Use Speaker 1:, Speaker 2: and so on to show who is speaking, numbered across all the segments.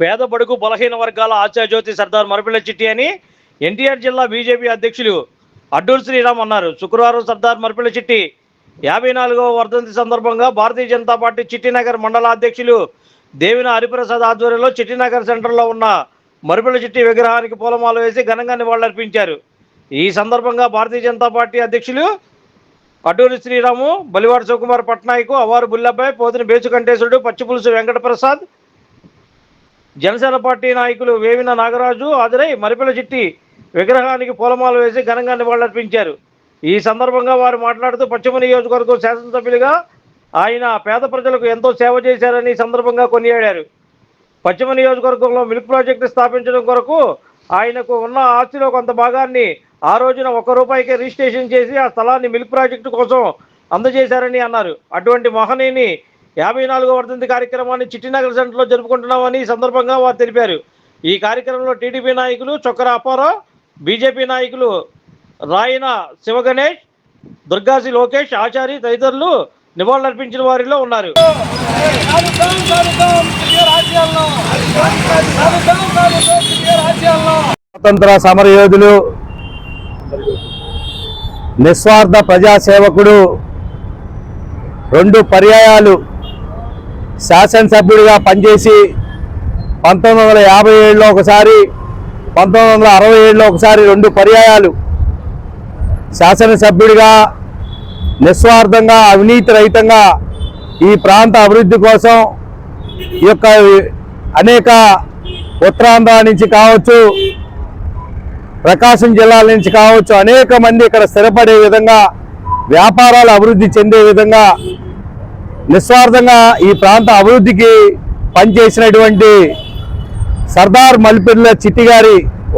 Speaker 1: పేద బడుగు బలహీన వర్గాల ఆశాజ్యోతి సర్దార్ మరపిల్ల చిట్టి అని ఎన్టీఆర్ జిల్లా బీజేపీ అధ్యక్షులు అడ్డూరు శ్రీరామ్ అన్నారు. శుక్రవారం సర్దార్ మరపిల్ల చిట్టి యాభై నాలుగవ వర్ధంతి సందర్భంగా భారతీయ జనతా పార్టీ చిట్టినగర్ మండల అధ్యక్షులు దేవిన హరిప్రసాద్ ఆధ్వర్యంలో చిట్టినగర్ సెంటర్లో ఉన్న మరపిల్ల చిట్టి విగ్రహానికి పూలమాల వేసి ఘనంగా నివాళులర్పించారు. ఈ సందర్భంగా భారతీయ జనతా పార్టీ అధ్యక్షులు అడ్డూరి శ్రీరాము బలివాడ శివకుమార్ పట్నాయకు అవారు బుల్లబ్బాయ్ పోతిన బేచుకంఠేశ్వరుడు పచ్చిపులుసు వెంకటప్రసాద్ జనసేన పార్టీ నాయకులు వేవిన నాగరాజు హాజరై మరిపిల్ల చిట్టి విగ్రహానికి పూలమాలు వేసి ఘనంగా నివాళులర్పించారు. ఈ సందర్భంగా వారు మాట్లాడుతూ పశ్చిమ నియోజకవర్గం శాసనసభ్యులుగా ఆయన పేద ప్రజలకు ఎంతో సేవ చేశారని సందర్భంగా కొనియాడారు. పశ్చిమ నియోజకవర్గంలో మిల్క్ ప్రాజెక్టు స్థాపించడం కొరకు ఆయనకు ఉన్న ఆస్తిలో కొంత భాగాన్ని ఆ రోజున ఒక్క రూపాయికి రిజిస్ట్రేషన్ చేసి ఆ స్థలాన్ని మిల్క్ ప్రాజెక్టు కోసం అందజేశారని అన్నారు. అటువంటి మహనీయుని యాభై నాలుగో వర్ధంతి కార్యక్రమాన్ని చిట్టినగర్ సెంటర్లో జరుపుకుంటున్నామని ఈ సందర్భంగా వారు తెలిపారు. ఈ కార్యక్రమంలో టీడీపీ నాయకులు చొక్కర అప్పారావు బీజేపీ నాయకులు రాయన శివగణేష్ దుర్గాసి లోకేష్ ఆచారి తదితరులు నివాళులర్పించిన వారిలో ఉన్నారు.
Speaker 2: స్వాతంత్ర సమరయోధులు నిస్వార్థ ప్రజాసేవకుడు రెండు పర్యాయాలు శాసనసభ్యుడిగా పనిచేసి పంతొమ్మిది వందల యాభై ఏడులో ఒకసారి పంతొమ్మిది వందల అరవై ఏడులో ఒకసారి రెండు పర్యాయాలు శాసనసభ్యుడిగా నిస్వార్థంగా అవినీతి రహితంగా ఈ ప్రాంత అభివృద్ధి కోసం ఈ యొక్క అనేక ఉత్తరాంధ్ర నుంచి కావచ్చు ప్రకాశం జిల్లాల నుంచి కావచ్చు అనేక మంది ఇక్కడ స్థిరపడే విధంగా వ్యాపారాలు అభివృద్ధి చెందే విధంగా నిస్వార్థంగా ఈ ప్రాంత అభివృద్ధికి పనిచేసినటువంటి సర్దార్ మల్పిర్ల చిట్టి గారి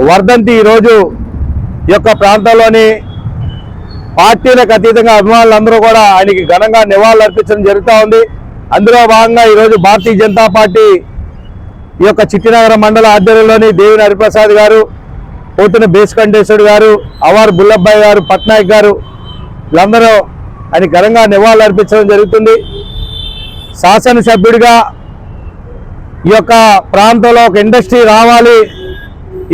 Speaker 2: వర్ధంతి ఈరోజు ఈ యొక్క ప్రాంతంలోని పార్టీలకు అతీతంగా అభిమానులందరూ కూడా ఆయనకి ఘనంగా నివాళులు అర్పించడం జరుగుతూ ఉంది. అందులో భాగంగా ఈరోజు భారతీయ జనతా పార్టీ ఈ యొక్క చిట్టినగర మండల ఆధ్వర్యంలోని దేవిని హరిప్రసాద్ గారు పోతున్న బేసుకంఠేశ్వరుడు గారు అవార్ బుల్లబ్బాయి గారు పట్నాయక్ గారు వీళ్ళందరూ ఆయన ఘనంగా నివాళులు అర్పించడం జరుగుతుంది. శాసనసభ్యుడిగా ఈ యొక్క ప్రాంతంలో ఒక ఇండస్ట్రీ రావాలి.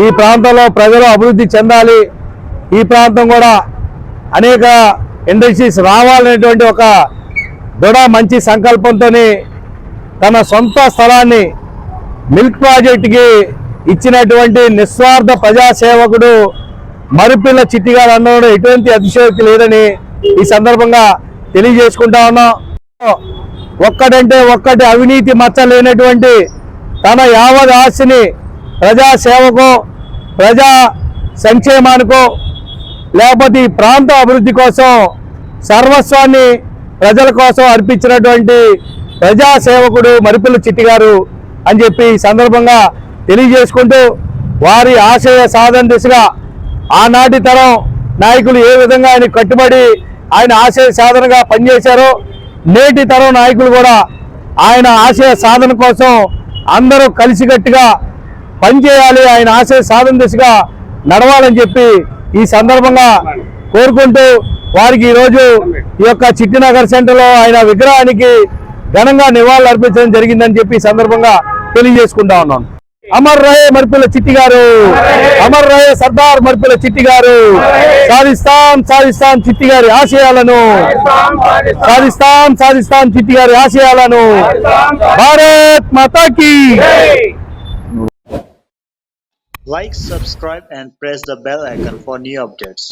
Speaker 2: ఈ ప్రాంతంలో ప్రజలు అభివృద్ధి చెందాలి. ఈ ప్రాంతం కూడా అనేక ఇండస్ట్రీస్ రావాలనేటువంటి ఒక దృఢ మంచి సంకల్పంతో తన సొంత స్థలాన్ని మిల్క్ ప్రాజెక్టుకి ఇచ్చినటువంటి నిస్వార్థ ప్రజాసేవకుడు మరుపిల్ల చిట్టిగారు అన్నప్పుడు ఎటువంటి అతిశయోక్తి లేదని ఈ సందర్భంగా తెలియజేసుకుంటా ఉన్నాం. ఒక్కటంటే ఒక్కటి అవినీతి మచ్చలేనటువంటి తన యావత్ ఆస్తిని ప్రజాసేవకు ప్రజా సంక్షేమానికో లేకపోతే ఈ ప్రాంత అభివృద్ధి కోసం సర్వస్వాన్ని ప్రజల కోసం అర్పించినటువంటి ప్రజాసేవకుడు మరిపిల్ల చిట్టి గారు అని చెప్పి ఈ సందర్భంగా తెలియజేసుకుంటూ వారి ఆశయ సాధన దిశగా ఆనాటి తరం నాయకులు ఏ విధంగా ఆయన కట్టుబడి ఆయన ఆశయ సాధనగా పనిచేశారో నేటి తరం నాయకులు కూడా ఆయన ఆశయ సాధన కోసం అందరూ కలిసికట్టుగా పనిచేయాలి. ఆయన ఆశయ సాధన దిశగా నడవాలని చెప్పి ఈ సందర్భంగా కోరుకుంటూ వారికి ఈరోజు ఈ యొక్క చిట్టినగర్ సెంటర్లో ఆయన విగ్రహానికి ఘనంగా నివాళులు అర్పించడం జరిగిందని చెప్పి ఈ సందర్భంగా తెలియజేసుకుంటా ఉన్నాను. అమర్ రాయే మర్పిల చిట్టి గారు. అమర్ రాయే సర్దార్ మర్పిల చిట్టి గారు. సాధిస్తాం సాధిస్తాం చిట్టి గారి ఆశయాలను. సాధిస్తాం సాధిస్తాం చిట్టి గారి ఆశయాలను. భారత్ మాతాకి.
Speaker 3: Like subscribe and press the bell icon for new updates